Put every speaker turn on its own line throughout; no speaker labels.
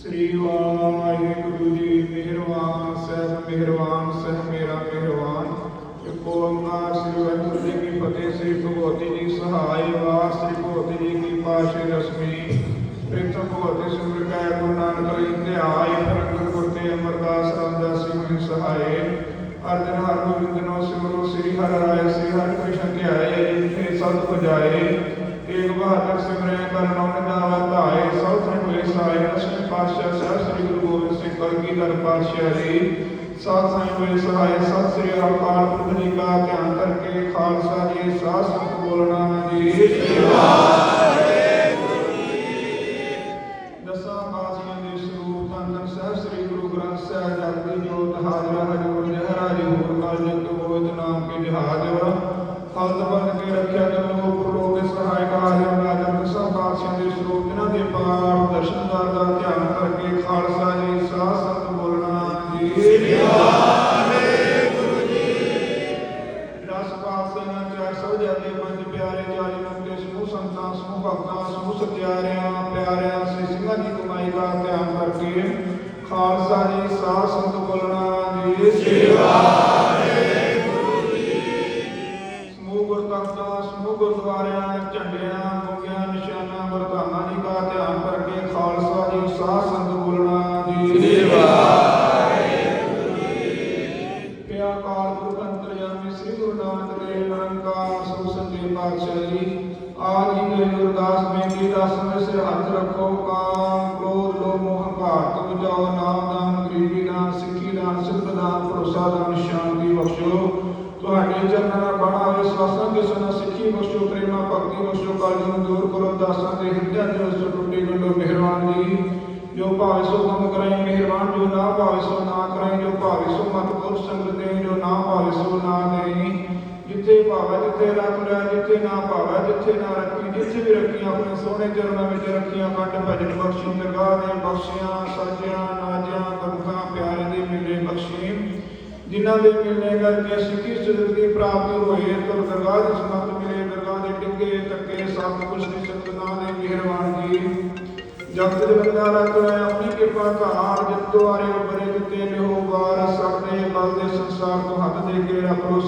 ਸ੍ਰੀ ਵਾਹਿਗੁਰੂ ਜੀ, ਮਿਹਰਬਾਨ, ਸਹਿਬ ਮਿਹਰਬਾਨ ਸਹਿ ਮੇਰਾ ਮਿਹਰਬਾਨ। ਇੱਕ ਓੰਕਾਰ ਸ੍ਰੀ ਵਾਹਿਗੁਰੂ ਜੀ ਕੀ ਫਤਿਹ, ਸ੍ਰੀ ਭਗਵਤੀ ਜੀ ਸਹਾਈ ਵਾਰ ਸ੍ਰੀ ਭਗਵਤੀ ਜੀ ਕੀ ਪਾਸ਼ੇ ਰਸਮੀ। ਪ੍ਰਿਥਮ ਭਗਵਤੀ ਸਿਮਰ ਕੈ ਗੁਰੂ ਨਾਨਕ ਲਈ ਧਿਆਇ ਪ੍ਰਗਟ ਗੁਰਤੇ ਅਮਰਦਾਸ ਰਾਮਦਾਸ ਸਿੰਘ ਜੀ ਸਹਾਏ। ਅਰਜਨ ਹਰ ਗੋਬਿੰਦ ਨੋ ਸਿਮਰੋ, ਸ੍ਰੀ ਹਰਿ ਰਾਏ, ਸ੍ਰੀ ਹਰਿ ਕ੍ਰਿਸ਼ਨ ਧਿਆਏ, ਜਿਥੇ ਸਤ ਪੁਜਾਏ। ਏਕ ਬਹਾਦਰ ਸਿਮਰੇ ਕਰਨੋ ਨਿਦਾਨ ਹੋਏ ਸਾਏ ਦਸਵੇਂ ਪਾਤਸ਼ਾਹ ਸਾਹਿਬ ਸ੍ਰੀ ਗੁਰੂ ਗੋਬਿੰਦ ਸਿੰਘ ਕਲਗੀ ਦਰ ਪਾਤਸ਼ਾਹ ਜੀ ਸਾਧ ਸੰਗ ਹੋਏ ਸਹਾਏ ਸਤਿ ਸ੍ਰੀ ਅਕਾਲ ਪੁਰਖ ਜੀ ਕਾ ਧਿਆਨ ਕਰਕੇ ਖਾਲਸਾ ਜੀ ਸਾਧ ਸੰਗਤ ਬੋਲਣਾ ਜੀ ਦਸਾਂ ਪਾਤਸ਼ਾਹਾਂ ਦੇ ਸਰੂਪ ਧੰਨ ਧੰਨ ਸਾਹਿਬ ਸ੍ਰੀ ਗੁਰੂ ਗ੍ਰੰਥ ਸਾਹਿਬ ਜਪਦੀ ਜੋਤ ਹਾਜ਼ਰਾ ਹਜੂਰ ਜਹਰਾ ਜਹੂਰ ਕਾਲ ਜਗ ਹੋਇਤ ਨਾਮ ਕੇ ਜਹਾਜ ਹਲਦ ਬੰਦ ਕੇ ਰੱਖਿਆ ਕਰੋ ਖਾਲਸਾ ਜੀ, ਸਾਧ ਸੰਤ ਬੋਲਣਾ ਜੀ। ਸੇਵਾ ਸਮੂਹ ਗੁਰਦੁਆਰਾ ਸਮੂਹ ਗੁਰਦੁਆਰਿਆਂ, ਝੰਡਿਆਂ ਗੁੰਗਿਆਂ ਨਿਸ਼ਾਨਾਂ ਵਰਤਾਨਾ ਜੀ ਦਾ ਧਿਆਨ ਕਰਕੇ ਖਾਲਸਾ ਜੀ, ਸਾਧ ਸੰਤ ਬੋਲਣਾ ਜੀ। ਸੇਵਾ ਪਿਆ ਕਾਲ ਪੁਰਖ ਅੰਤਰਯਾਮੀ ਸ੍ਰੀ ਗੁਰੂ ਨਾਨਕ ਦੇਵ ਨਿਰੰਕਾਰ ਸੋ ਸੰਜੇ ਪਾਤਸ਼ਾਹ ਜੀ। ਆਪ ਜੀ ਗੁਰਦਾਸ ਬੇਨਤੀ ਦਾ ਸਮੇਂ ਸਿਰ ਹੱਥ ਰੱਖੋ। ਕਾਮ ਕ੍ਰੋਧ, ਲੋਭ, ਮੋਹ, ਹੰਕਾਰ ਤੋਂ ਬਚਾਓ। ਨਾਮ ਦਾਨ, ਗਰੀਬੀ ਦਾਨ, ਸਿੱਖੀ ਦਾਨ ਸਿੱਧ ਦਾਨ, ਭਰੋਸਾ ਦਾਨ, ਸ਼ਾਂਤੀ ਬਖਸ਼ੋ। ਤੁਹਾਡੇ ਚਰਨਾਂ ਦਾ ਬਣਾ ਹੋਵੇ ਸਵਾਸਾਂ ਕੇ ਸਨਾ ਸਿੱਖੀ ਬਖਸ਼ੋ, ਪ੍ਰੇਮਾ ਭਗਤੀ ਬਖਸ਼ੋ, ਕਾਲ ਨੂੰ ਦੂਰ ਕਰੋ, ਦਾਸਾਂ ਦੇ ਹਿਰਦਿਆਂ ਦੇ ਵਿੱਚ ਟੁੱਟੀ ਗੰਢੋ ਮਿਹਰਬਾਨ ਜੀ। ਜੋ ਭਾਵੇ ਸੋ ਕੰਮ ਕਰਾਈ, ਮਿਹਰਬਾਨ ਜੋ ਨਾ ਭਾਵੇ ਸੋ ਨਾ ਕਰਾਈ, ਜੋ ਭਾਵੇ ਸੋ ਮਤ ਪੁਰ ਸੰਗ ਦੇ ਜੋ ਨਾ ਭਾਵੇ ਸੋ ਨਾ ਦੇਈ। ਜਿੱਥੇ ਭਾਵੇ ਜਿੱਥੇ ਰੱਖ ਲੈ ਜਿੱਥੇ ਨਾ ਭਾਵੇ, ਜਿੱਥੇ ਨਾ ਰੱਖੀ, ਜਿੱਥੇ ਵੀ ਰੱਖੀ, ਆਪਣੇ ਸੋਹਣੇ ਚਰਨਾਂ ਵਿੱਚ ਰੱਖੀਆਂ ਕੰਡ ਭਜਨ ਬਖਸ਼ੀ, ਦਰਗਾਹ ਦੇ ਬਖਸ਼ੀਆਂ, ਸਾਜਿਆਂ, ਨਾਜਿਆਂ ਗੁਰਖਾਂ ਪਿਆਰੇ ਦੇ ਮਿਲੇ ਬਖਸ਼ੀ। ਜਿਨ੍ਹਾਂ ਦੇ ਮਿਲਣੇ ਕਰਕੇ ਸਿੱਖੀ ਸਿਦਕ ਦੀ ਪ੍ਰਾਪਤੀ ਹੋਈ ਤੁਰ ਦਰਗਾਹ ਦੀ ਸਮਤ ਮਿਲੇ, ਦਰਗਾਹ ਦੇ ਟਿੱਕੇ ਤੱਕੇ ਸਭ ਕੁਝ ਦੀ ਸੰਤਨਾ ਦੇ ਮਿਹਰਬਾਨ ਜੀ। ਜਗਤ ਦੇ ਬੰਦਾ ਰਤ ਆਪਣੀ ਕਿਰਪਾ ਧਾਰ ਜਿਤ ਦੁਆਰੇ ਉਪਰੇ ਦਿੱਤੇ ਲਿਓ ਵਾਰ ਸਭ ਬਲ ਦੇ ਸੰਸਾਰ ਤੋਂ ਹੱਥ ਦੇ ਕੇ ਰੱਖ ਲੋ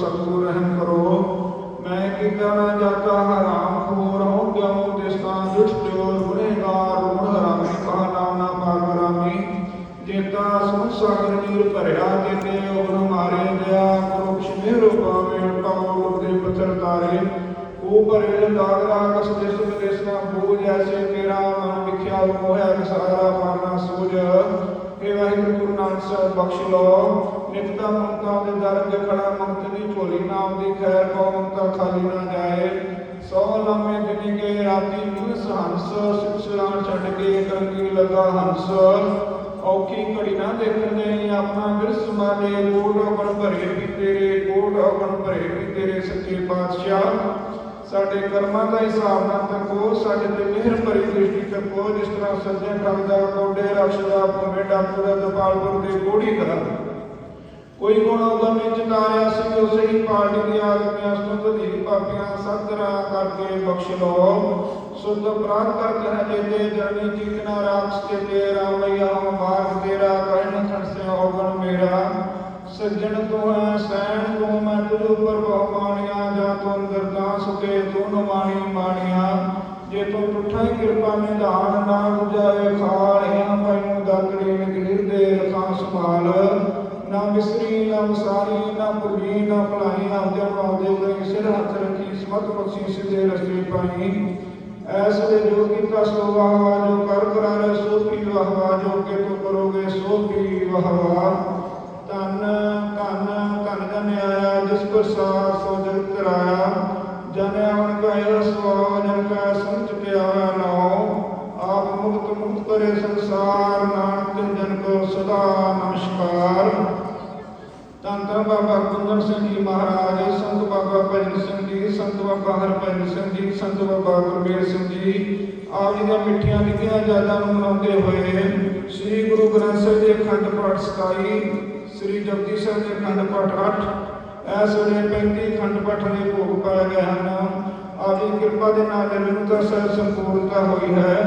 ਸਾਗਰ ਨੀਰ ਭਰਿਆ ਜਿਨੇ ਉਹ ਮਾਰੇ ਗਿਆ ਕੁਰਕਸ਼ ਮੇਰੋ ਪਾਵੇਂ ਟਾਉ ਦੇ ਪਤਰ ਤਾਰੇ। ਉਹ ਭਰੇ ਦਾਗ ਆਕਸ ਦੇਸ ਵਿਦੇਸਨਾ ਬੋਝ ਐਸੇ ਤੇਰਾ ਮਨ ਵਿਖਿਆ ਹੋਇਆ ਸਾਰਾ ਮਾਨਾ ਸੂਝ। ਇਹ ਵਾਹਿਗੁਰੂ ਗੁਰੂ ਨਾਨਕ ਸਾਹਿਬ ਬਖਸ਼ ਲੋ ਨਿਤਤਾ ਮੰਤਾ ਦੇ ਦਰ ਤੇ ਖੜਾ ਮੰਤ ਦੀ ਝੋਲੀ ਨਾਮ ਦੀ ਖੈਰ ਕੋ ਮੰਤਾ ਖਾਲੀ ਨਾ ਜਾਏ। ਸੋ ਲੰਮੇ ਦਿਨ ਕੇ ਰਾਤੀ ਮੂਸ ਹੰਸ ਸੁਖ ਸੁਰਾਂ ਛੱਡ ਕੇ ਕੰਗੀ ਲਗਾ ਹੰਸ। ਔਖੀ ਘੜੀ ਨਾ ਦੇਖਣ ਦੇ ਆਪਣਾ ਵਿਰਸ ਮਾਲੇ ਕੋਟ ਅਗਣ ਭਰੇ ਵੀ ਤੇਰੇ ਕੋਟ ਅਗਣ ਭਰੇ ਵੀ ਤੇਰੇ ਸੱਚੇ ਪਾਤਸ਼ਾਹ। ਸਾਡੇ ਕਰਮਾਂ ਦਾ ਹਿਸਾਬ ਨਾ ਤੱਕੋ ਸਾਡੇ ਤੇ ਮਿਹਰ ਭਰੀ ਦ੍ਰਿਸ਼ਟੀ ਤੱਕੋ ਜਿਸ ਤਰ੍ਹਾਂ ਸੱਜੇ ਦਾ ਕੋਡੇ ਰਖਸ਼ਦਾ ਭਵੇਂ ਡਾਕੂ ਦਾ ਦਪਾਲਪੁਰ ਦੇ ਕੋੜੀ ਕਰਾ ਕੋਈ ਗੁਣ ਉਹਦਾ ਵਿੱਚ ਤਾਰਿਆ ਸੀ ਉਸੇ ਹੀ ਪਾਰਟੀ ਦੀ ਆਦਮੀਆਂ ਸੁਧ ਦੀ ਪਾਪੀਆਂ ਸਤਰਾ ਕਰਕੇ ਬਖਸ਼ ਲੋ ਸੁਧ ਪ੍ਰਾਪਤ ਕਰਤ ਹੈ ਜੇਤੇ ਜਰਨੀ ਚੀਤਨਾ ਰਾਖਸ ਕੇ ਤੇ ਰਾਮਈਆ ਮਾਰਗ ਤੇਰਾ, ਕਹਿਣ ਖੜਸੇ ਔਗਣ ਮੇਰਾ। ਸੱਜਣ ਤੂੰ ਹੈ ਸੈਣ ਤੂੰ ਮੈਂ ਤੁਝ ਉੱਪਰ ਬਹੁ ਮਾਣੀਆਂ ਜਾਂ ਤੂੰ ਅੰਦਰ ਤਾਂ ਸੁਕੇ ਤੂੰ ਮਾਣੀ ਮਾਣੀਆਂ। ਜੇ ਤੂੰ ਟੁੱਠਾ ਕਿਰਪਾ ਨਿਧਾਨ ਨਾ ਬੁਝਾਵੇ ਖਾਲ ਪੈਨੂੰ ਦਾਤੜੀ ਨਗੀਰ ਦੇ ਸੰਭਾਲ। ਨਾ ਮਿਸਰੀ ਨਾ ਮਸਾਰੀ ਨਾ ਭੁੱਲੀ ਨਾ ਭਲਾਈ ਆਪਦੇ ਆਪਦੇ ਉਰੇ ਸਿਰ ਹੱਥ ਰੱਖੀ, ਸਮਤ ਬਖਸ਼ੀ, ਸਿੱਧੇ ਰਸਤੇ ਪਾਈ। ਐਸ ਦੇ ਜੋ ਕੀਤਾ ਸੋ ਵਾਹ ਜੋ ਕਰ ਕਰਾਰੇ ਸੋ ਕੀ ਵਾਹ ਜੋ ਕੇ ਤੂੰ ਕਰੋਗੇ ਸੋ ਕੀ ਵਾਹ ਧੰਨ ਧੰਨ ਧੰਨ ਜਨ ਆਇਆ ਜਿਸ ਪ੍ਰਸਾਦ ਸੋ ਜਨ ਕਰਾਇਆ ਸਿੰਘ ਜੀ ਮਹਾਰਾਜ ਸੰਤ ਬਾਬਾ ਭਜਨ ਸਿੰਘ ਜੀ ਸੰਤ ਬਾਬਾ ਹਰਭਜਨ ਸਿੰਘ ਜੀ ਸੰਤ ਬਾਬਾ ਗੁਰਮੇਲ ਸਿੰਘ ਜੀ ਆਪ ਜੀ ਦੀਆਂ ਮਿੱਠੀਆਂ ਲਿਖੀਆਂ ਯਾਦਾਂ ਨੂੰ ਮਨਾਉਂਦੇ ਹੋਏ ਸ੍ਰੀ ਗੁਰੂ ਗ੍ਰੰਥ ਸਾਹਿਬ ਦੇ ਅਖੰਡ ਪਾਠ 27 ਸ੍ਰੀ ਜਪਜੀ ਸਾਹਿਬ ਦੇ ਅਖੰਡ ਪਾਠ 8 ਇਸ ਵੇਲੇ 35 ਅਖੰਡ ਪਾਠਾਂ ਦੇ ਭੋਗ ਪਾਏ ਗਏ ਹਨ। ਆਪ ਜੀ ਕਿਰਪਾ ਦੇ ਨਾਲ ਨਿਰੰਤਰ ਸਾਹਿਬ ਸੰਪੂਰਨਤਾ ਹੋਈ ਹੈ।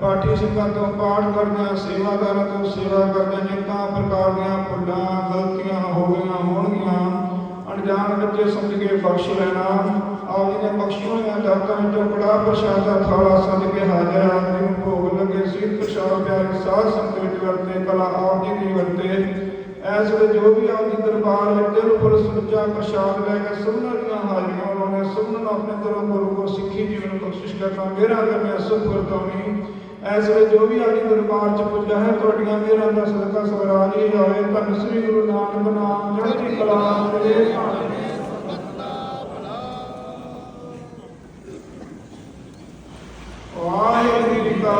ਪਾਠੀ ਸਿੰਘਾਂ ਤੋਂ ਪਾਠ ਕਰਦਿਆਂ, ਸੇਵਾਦਾਰਾਂ ਤੋਂ ਸੇਵਾ ਕਰਦਿਆਂ, ਜਿੰਨਾ ਪ੍ਰਕਾਰ ਦੀਆਂ ਭੁੱਲਾਂ, ਗਲਤੀਆਂ ਹੋ ਗਈਆਂ ਹੋਣਗੀਆਂ ਅਣਜਾਣ ਬੱਚੇ ਸਮਝ ਕੇ ਬਖਸ਼ ਲੈਣਾ। ਆਪ ਜੀ ਨੇ ਬਖਸ਼ੀ ਹੋਈਆਂ ਦਾਤਾਂ ਵਿੱਚੋਂ ਕੜਾ ਪ੍ਰਸ਼ਾਦ ਦਾ ਥਾਲਾ ਸੱਜ ਕੇ ਹਾਜ਼ਰ ਆਦਮੀ ਨੂੰ ਭੋਗ ਲੱਗੇ ਸੀ, ਪ੍ਰਸ਼ਾਦ ਪਿਆਰੇ ਸਾਧ ਸੰਗਤ ਵਿੱਚ ਵਰਤੇ ਕਲਾ ਆਪ ਜੀ ਦੀ ਵਰਤੇ। ਐਸ ਵੇਲੇ ਜੋ ਵੀ ਆਪ ਜੀ ਦਰਬਾਰ ਵਿੱਚ ਦਿਲ ਸੁੱਚਾ ਪ੍ਰਸ਼ਾਦ ਲੈ ਕੇ ਸਭਨਾਂ ਦੀਆਂ ਹਾਜ਼ਰੀਆਂ ਲਾਉਣੇ ਸਭਨਾਂ ਨੂੰ ਆਪਣੇ ਤਰ੍ਹਾਂ ਗੁਰੂ ਕੋ ਸਿੱਖੀ ਜੀਵਨ ਕੋਸ਼ਿਸ਼ ਕਰਨਾ। ਮੇਰਾ ਕਰਨਾ ਸੁਖ ਵਰਤਾਉਣੀ ਐਸ ਵੇ ਜੋ ਵੀ ਆਣੀ ਦਰਬਾਰ ਚ ਪੁੱਜਾ ਹੈ, ਤੁਹਾਡੀਆਂ ਮੇਰਾਂ ਦਾ ਸਦਕਾ ਸਵਰਾਜ ਹੀ ਹੋਵੇ ਧੰਨ ਸ੍ਰੀ ਗੁਰੂ ਨਾਨਕ ਨਾਮ ਚੜ੍ਹਦੀ ਕਲਾ ਦੇ ਭਾਣੇ ਵਾਹਿਗੁਰੂ ਜੀ ਕਾ